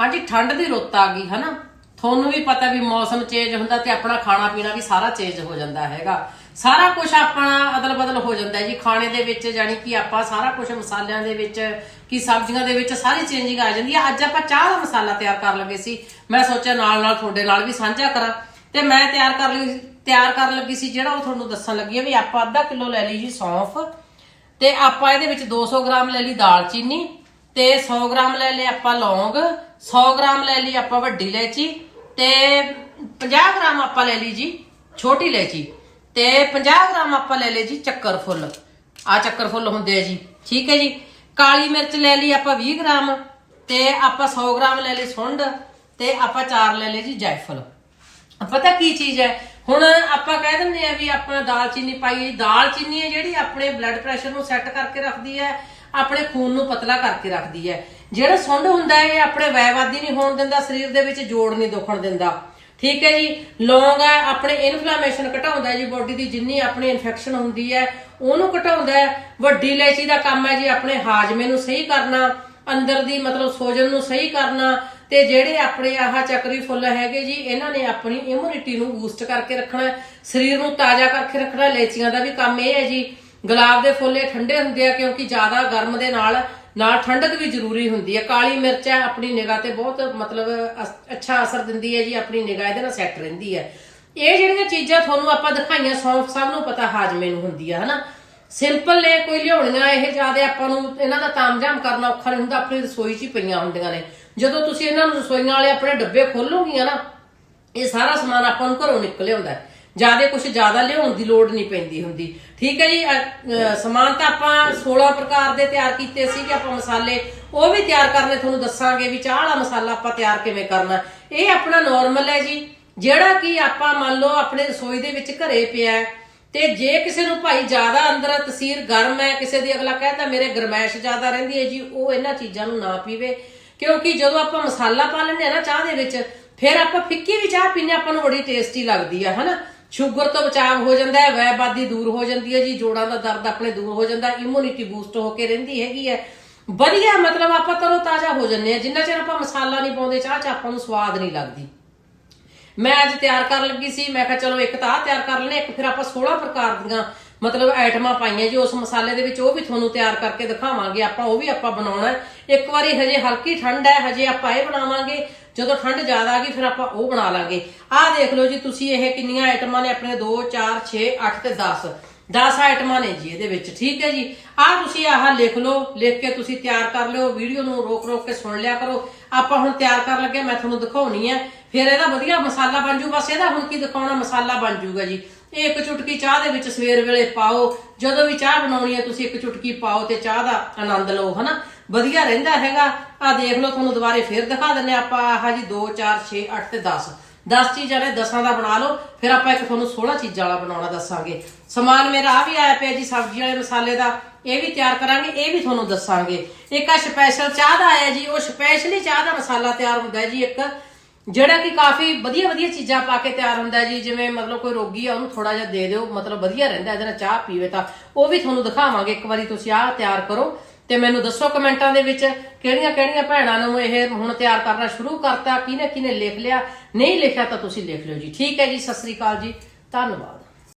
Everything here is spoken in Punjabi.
ਹਾਂਜੀ, ਠੰਡ ਦੀ ਰੁੱਤ ਆ ਗਈ, ਹਨਾ? ਤੁਹਾਨੂੰ ਵੀ ਪਤਾ ਵੀ ਮੌਸਮ ਚੇਂਜ ਹੁੰਦਾ ਤੇ ਆਪਣਾ ਖਾਣਾ ਪੀਣਾ ਵੀ ਸਾਰਾ ਚੇਂਜ ਹੋ ਜਾਂਦਾ ਹੈਗਾ। ਸਾਰਾ ਕੁਝ ਆਪਣਾ ਅਦਲ ਬਦਲ ਹੋ ਜਾਂਦਾ ਜੀ। ਖਾਣੇ ਦੇ ਵਿੱਚ ਜਾਨੀ ਕਿ ਆਪਾਂ ਸਾਰਾ ਕੁਝ ਮਸਾਲਿਆਂ ਦੇ ਵਿੱਚ ਕਿ ਸਬਜ਼ੀਆਂ ਦੇ ਵਿੱਚ ਸਾਰੀ ਚੇਂਜਿੰਗ ਆ ਜਾਂਦੀ ਹੈ। ਅੱਜ ਆਪਾਂ ਚਾਹ ਦਾ ਮਸਾਲਾ ਤਿਆਰ ਕਰ ਲੱਗੇ ਸੀ। ਮੈਂ ਸੋਚਿਆ ਨਾਲ ਨਾਲ ਤੁਹਾਡੇ ਨਾਲ ਵੀ ਸਾਂਝਾ ਕਰਾਂ। ਤੇ ਮੈਂ ਤਿਆਰ ਕਰ ਲਈ, ਤਿਆਰ ਕਰਨ ਲੱਗੀ ਸੀ ਜਿਹੜਾ ਉਹ ਤੁਹਾਨੂੰ ਦੱਸਣ ਲੱਗੀ ਹੈ ਵੀ ਆਪਾਂ ਅੱਧਾ ਕਿਲੋ ਲੈ ਲਈ ਜੀ ਸੌਂਫ। ਤੇ ਆਪਾਂ ਇਹਦੇ ਵਿੱਚ 200 ਗ੍ਰਾਮ ਲੈ ਲਈ ਦਾਲਚੀਨੀ। ਤੇ 100 ਗ੍ਰਾਮ ਲੈ ਲਏ ਆਪਾਂ ਲੌਂਗ 100 ਗ੍ਰਾਮ ਲੈ ਲਈ ਆਪਾਂ ਵੱਡੀ ਇਲਾਇਚੀ ਤੇ 50 ਗ੍ਰਾਮ ਆਪਾਂ ਲੈ ਲਈ ਜੀ ਛੋਟੀ ਇਲਾਇਚੀ ਤੇ 50 ਗ੍ਰਾਮ ਆਪਾਂ ਲੈ ਲਏ ਜੀ ਚੱਕਰ ਫੁੱਲ। ਆ ਚੱਕਰ ਫੁੱਲ ਹੁੰਦੇ ਆ ਜੀ, ਠੀਕ ਹੈ ਜੀ? ਕਾਲੀ ਮਿਰਚ ਲੈ ਲਈ ਆਪਾਂ 20 ਗ੍ਰਾਮ ਤੇ ਆਪਾਂ 100 ਗ੍ਰਾਮ ਲੈ ਲਈ ਸੁੰਡ ਤੇ ਆਪਾਂ ਚਾਰ ਲੈ ਲਏ ਜੀ ਜਾਇਫਲ। ਪਤਾ ਕੀ ਚੀਜ਼ ਹੈ? ਹੁਣ ਆਪਾਂ ਕਹਿ ਦਿੰਦੇ ਆ ਵੀ ਆਪਾਂ ਦਾਲਚੀਨੀ ਪਾਈਏ ਦਾਲਚੀਨੀ ਹੈ ਜਿਹੜੀ ਆਪਣੇ ਬਲੱਡ ਪ੍ਰੈਸ਼ਰ ਨੂੰ ਸੈੱਟ ਕਰਕੇ ਰੱਖਦੀ ਹੈ ਆਪਣੇ ਖੂਨ ਨੂੰ ਪਤਲਾ ਕਰਕੇ ਰੱਖਦੀ ਹੈ। ਜਿਹੜਾ ਸੁੰਡ ਹੁੰਦਾ ਹੈ, ਇਹ ਆਪਣੇ ਵੈਵਾਦੀ ਨਹੀਂ ਹੋਣ ਦਿੰਦਾ, ਸਰੀਰ ਦੇ ਵਿੱਚ ਜੋੜ ਨਹੀਂ ਦੁਖਣ ਦਿੰਦਾ। ਠੀਕ ਹੈ ਜੀ? ਲੌਂਗ ਹੈ, ਆਪਣੇ ਇਨਫਲੇਮੇਸ਼ਨ ਘਟਾਉਂਦਾ ਜੀ ਬੋਡੀ ਦੀ, ਜਿੰਨੀ ਆਪਣੀ ਇਨਫੈਕਸ਼ਨ ਹੁੰਦੀ ਹੈ, ਉਹਨੂੰ ਘਟਾਉਂਦਾ ਹੈ। ਵੱਡੀ ਇਲਾਇਚੀ ਦਾ ਕੰਮ ਹੈ ਜੀ ਆਪਣੇ ਹਾਜ਼ਮੇ ਨੂੰ ਸਹੀ ਕਰਨਾ, ਅੰਦਰ ਦੀ ਮਤਲਬ ਸੋਜਨ ਨੂੰ ਸਹੀ ਕਰਨਾ, ਤੇ ਜਿਹੜੇ ਆਪਣੇ ਆਹ ਚੱਕਰੀ ਫੁੱਲ ਹੈਗੇ ਜੀ, ਇਹਨਾਂ ਨੇ ਆਪਣੀ ਇਮਿਊਨਿਟੀ ਨੂੰ ਬੂਸਟ ਕਰਕੇ ਰੱਖਣਾ, ਸਰੀਰ ਨੂੰ ਤਾਜ਼ਾ ਕਰਕੇ ਰੱਖਣਾ ਲੈਚੀਆਂ ਦਾ ਵੀ ਕੰਮ ਇਹ ਹੈ ਜੀ। ਗੁਲਾਬ ਦੇ ਫੁੱਲ ਇਹ ਠੰਡੇ ਹੁੰਦੇ ਆ ਕਿਉਂਕਿ ਜ਼ਿਆਦਾ ਗਰਮ ਦੇ ਨਾਲ ਨਾਲ ਠੰਡਕ ਵੀ ਜ਼ਰੂਰੀ ਹੁੰਦੀ ਹੈ ਕਾਲੀ ਮਿਰਚ ਹੈ ਆਪਣੀ ਨਿਗਾਹ ਤੇ ਬਹੁਤ ਮਤਲਬ ਅਸ- ਅੱਛਾ ਅਸਰ ਦਿੰਦੀ ਹੈ ਜੀ, ਆਪਣੀ ਨਿਗਾਹ ਇਹਦੇ ਨਾਲ ਸੈੱਟ ਰਹਿੰਦੀ ਹੈ ਇਹ ਜਿਹੜੀਆਂ ਚੀਜ਼ਾਂ ਤੁਹਾਨੂੰ ਆਪਾਂ ਦਿਖਾਈਆਂ, ਸੌਂਫ ਸਭ ਨੂੰ ਪਤਾ ਹਾਜ਼ਮੇ ਨੂੰ ਹੁੰਦੀ ਆ, ਹਨਾ? ਸਿੰਪਲ ਨੇ, ਕੋਈ ਲਿਆਉਣੀਆਂ, ਇਹ ਜ਼ਿਆਦਾ ਆਪਾਂ ਨੂੰ ਇਹਨਾਂ ਦਾ ਤਾਮਝਾਮ ਕਰਨਾ ਔਖਾ ਨਹੀਂ ਹੁੰਦਾ, ਆਪਣੀ ਰਸੋਈ 'ਚ ਹੀ ਪਈਆਂ ਹੁੰਦੀਆਂ ਨੇ। ਜਦੋਂ ਤੁਸੀਂ ਇਹਨਾਂ ਨੂੰ ਰਸੋਈਆਂ ਵਾਲੇ ਆਪਣੇ ਡੱਬੇ ਖੋਲੋਗੀਆਂ ਨਾ, ਇਹ ਸਾਰਾ ਸਮਾਨ ਆਪਾਂ ਨੂੰ ਘਰੋਂ ਨਿਕਲ ਆਉਂਦਾ। ਹੈ ਜ਼ਿਆਦਾ ਕੁਝ ਜ਼ਿਆਦਾ ਲਿਆਉਣ ਦੀ ਲੋੜ ਨਹੀਂ ਪੈਂਦੀ ਹੁੰਦੀ। ਠੀਕ ਹੈ ਜੀ? ਸਮਾਨ ਤਾਂ ਆਪਾਂ 16 ਪ੍ਰਕਾਰ ਦੇ ਤਿਆਰ ਕੀਤੇ ਸੀ ਕਿ ਆਪਾਂ ਮਸਾਲੇ ਉਹ ਵੀ ਤਿਆਰ ਕਰਨੇ ਤੁਹਾਨੂੰ ਦੱਸਾਂਗੇ ਵੀ ਚਾਹ ਵਾਲਾ ਮਸਾਲਾ ਆਪਾਂ ਤਿਆਰ ਕਿਵੇਂ ਕਰਨਾ। ਇਹ ਆਪਣਾ ਨਾਰਮਲ ਹੈ ਜੀ। ਜਿਹੜਾ ਕਿ ਆਪਾਂ ਮੰਨ ਲਓ ਆਪਣੇ ਰਸੋਈ ਦੇ ਵਿੱਚ ਘਰੇ ਪਿਆ ਹੈ, ਤੇ ਜੇ ਕਿਸੇ ਨੂੰ ਭਾਈ ਜ਼ਿਆਦਾ ਅੰਦਰ ਤਸੀਰ ਗਰਮ ਹੈ ਕਿਸੇ ਦੀ ਅਗਲਾ ਕਹਿੰਦਾ ਮੇਰੇ ਗਰਮੈਸ਼ ਜ਼ਿਆਦਾ ਰਹਿੰਦੀ ਹੈ ਜੀ ਉਹ ਇਹਨਾਂ ਚੀਜ਼ਾਂ ਨੂੰ ਨਾ ਪੀਵੇ। ਕਿਉਂਕਿ ਜਦੋਂ ਆਪਾਂ ਮਸਾਲਾ ਪਾ ਲੈਂਦੇ ਆ ਨਾ ਚਾਹ ਦੇ ਵਿੱਚ ਫਿਰ ਆਪਾਂ ਫਿੱਕੀ ਵੀ ਚਾਹ ਪੀਨੇ ਆਪਾਂ ਨੂੰ ਬੜੀ ਟੇਸਟੀ ਲੱਗਦੀ ਆ ਹਨਾ? ਸ਼ੂਗਰ ਤੋਂ ਬਚਾਅ ਹੋ ਜਾਂਦਾ ਹੈ, ਵੈਬਾਦੀ ਦੂਰ ਹੋ ਜਾਂਦੀ ਹੈ ਜੀ, ਜੋੜਾਂ ਦਾ ਦਰਦ ਆਪਣੇ ਦੂਰ ਹੋ ਜਾਂਦਾ ਇਮਿਊਨਿਟੀ ਬੂਸਟ ਹੋ ਕੇ ਰਹਿੰਦੀ ਹੈਗੀ ਹੈ। ਵਧੀਆ, ਮਤਲਬ ਆਪਾਂ ਤਰੋ ਤਾਜ਼ਾ ਹੋ ਜੰਨੇ ਆ ਜਿੰਨਾ ਚਿਰ ਆਪਾਂ ਮਸਾਲਾ ਨਹੀਂ ਪਾਉਂਦੇ, ਚਾਹ ਚ ਆਪਾਂ ਨੂੰ ਸਵਾਦ ਨਹੀਂ ਲੱਗਦੀ। ਮੈਂ ਅੱਜ ਤਿਆਰ ਕਰਨ ਲੱਗੀ ਸੀ, ਮੈਂ ਕਿਹਾ ਚਲੋ ਇੱਕ ਤਾਂ ਆਹ ਤਿਆਰ ਕਰ ਲੈਣੇ ਇੱਕ ਫਿਰ ਆਪਾਂ 16 ਪ੍ਰਕਾਰ ਦੀਆਂ ਮਤਲਬ ਆਈਟਮਾਂ ਪਾਈਆਂ ਜੀ, ਉਸ ਮਸਾਲੇ ਦੇ ਵਿੱਚ ਉਹ ਵੀ ਤੁਹਾਨੂੰ ਤਿਆਰ ਕਰਕੇ ਦਿਖਾਵਾਂਗੇ। ਆਪਾਂ ਉਹ ਵੀ ਆਪਾਂ ਬਣਾਉਣਾ ਇੱਕ ਵਾਰੀ ਹਜੇ ਹਲਕੀ ਠੰਡ ਹੈ, ਹਜੇ ਆਪਾਂ ਇਹ ਬਣਾਵਾਂਗੇ। ਜਦੋਂ ਠੰਡ ਜ਼ਿਆਦਾ ਆ ਗਈ, ਫਿਰ ਆਪਾਂ ਉਹ ਬਣਾ ਲਾਂਗੇ। ਆਹ ਦੇਖ ਲਓ ਜੀ, ਤੁਸੀਂ ਇਹ ਕਿੰਨੀਆਂ ਆਈਟਮਾਂ ਨੇ ਆਪਣੇ 2 4 6 8 ਤੇ 10 10 ਆਈਟਮਾਂ ਨੇ ਜੀ ਇਹਦੇ ਵਿੱਚ, ਠੀਕ ਹੈ ਜੀ? ਆਹ ਤੁਸੀਂ ਆਹ ਲਿਖ ਲਓ, ਲਿਖ ਕੇ ਤੁਸੀਂ ਤਿਆਰ ਕਰ ਲਿਓ, ਵੀਡੀਓ ਨੂੰ ਰੋਕ ਰੋਕ ਕੇ ਸੁਣ ਲਿਆ ਕਰੋ। ਆਪਾਂ ਹੁਣ ਤਿਆਰ ਕਰਨ ਲੱਗੇ, ਮੈਂ ਤੁਹਾਨੂੰ ਦਿਖਾਉਣੀ ਹੈ ਫਿਰ ਇਹਦਾ ਵਧੀਆ ਮਸਾਲਾ ਬਣ ਜੂ, ਬਸ ਇਹਦਾ ਹੁਣ ਕੀ ਦਿਖਾਉਣਾ, ਮਸਾਲਾ ਬਣ ਜੂਗਾ ਜੀ। ਇੱਕ ਚੁਟਕੀ ਚਾਹ ਦੇ ਵਿੱਚ ਸਵੇਰ ਵੇਲੇ ਪਾਓ, ਜਦੋਂ ਵੀ ਚਾਹ ਬਣਾਉਣੀ ਹੈ ਤੁਸੀਂ ਇੱਕ ਚੁਟਕੀ ਪਾਓ ਤੇ ਚਾਹ ਦਾ ਆਨੰਦ ਲਓ, ਹਨਾ? ਵਧੀਆ ਰਹਿੰਦਾ ਹੈਗਾ। ਆ ਦੇਖ ਲਓ, ਤੁਹਾਨੂੰ ਦੁਬਾਰੇ ਫੇਰ ਦਿਖਾ ਦਿੰਨੇ ਆਪਾਂ। ਆਹ ਜੀ 2 4 6 8 ਤੇ 10 10 ਚੀਜ਼ਾਂ ਨੇ 10 ਦਾ ਬਣਾ ਲਓ, ਫਿਰ ਆਪਾਂ ਇੱਕ ਤੁਹਾਨੂੰ 16 ਚੀਜ਼ਾਂ ਵਾਲਾ ਬਣਾਉਣਾ ਦੱਸਾਂਗੇ। ਸਮਾਨ ਮੇਰਾ ਆ ਵੀ ਆਇਆ ਪਿਆ ਜੀ, ਸਬਜ਼ੀ ਵਾਲੇ ਮਸਾਲੇ ਦਾ। ਇਹ ਵੀ ਤਿਆਰ ਕਰਾਂਗੇ, ਇਹ ਵੀ ਤੁਹਾਨੂੰ ਦੱਸਾਂਗੇ। ਇੱਕ ਆ ਸਪੈਸ਼ਲ ਚਾਹ ਦਾ ਆਇਆ ਜੀ, ਉਹ ਸਪੈਸ਼ਲੀ ਚਾਹ ਦਾ ਮਸਾਲਾ ਤਿਆਰ ਹੁੰਦਾ ਜੀ ਇੱਕ। ਜਿਹੜਾ ਕਿ ਕਾਫੀ ਵਧੀਆ ਵਧੀਆ ਚੀਜ਼ਾਂ ਪਾ ਕੇ ਤਿਆਰ ਹੁੰਦਾ ਜੀ, ਜਿਵੇਂ ਮਤਲਬ ਕੋਈ ਰੋਗੀ ਆ, ਉਹਨੂੰ ਥੋੜਾ ਜਿਹਾ ਦੇ ਦਿਓ, ਮਤਲਬ ਵਧੀਆ ਰਹਿੰਦਾ, ਇਹਦੇ ਨਾਲ ਚਾਹ ਪੀਵੇ ਤਾਂ। ਉਹ ਵੀ ਤੁਹਾਨੂੰ ਦਿਖਾਵਾਂਗੇ, ਇੱਕ ਵਾਰੀ ਤੁਸੀਂ ਆਹ ਤਿਆਰ ਕਰੋ। ਤੇ ਮੈਨੂੰ ਦੱਸੋ ਕਮੈਂਟਾਂ ਦੇ ਵਿੱਚ ਕਿਹੜੀਆਂ ਕਿਹੜੀਆਂ ਭੈਣਾਂ ਨੂੰ ਇਹ ਹੁਣ ਤਿਆਰ ਕਰਨਾ ਸ਼ੁਰੂ ਕਰਤਾ, ਕਿਹਨੇ ਕਿਹਨੇ ਲਿਖ ਲਿਆ, ਨਹੀਂ ਲਿਖਿਆ ਤਾਂ ਤੁਸੀਂ ਲਿਖ ਲਿਓ ਜੀ। ਠੀਕ ਹੈ ਜੀ, ਸਤਿ ਸ੍ਰੀ ਅਕਾਲ ਜੀ, ਧੰਨਵਾਦ।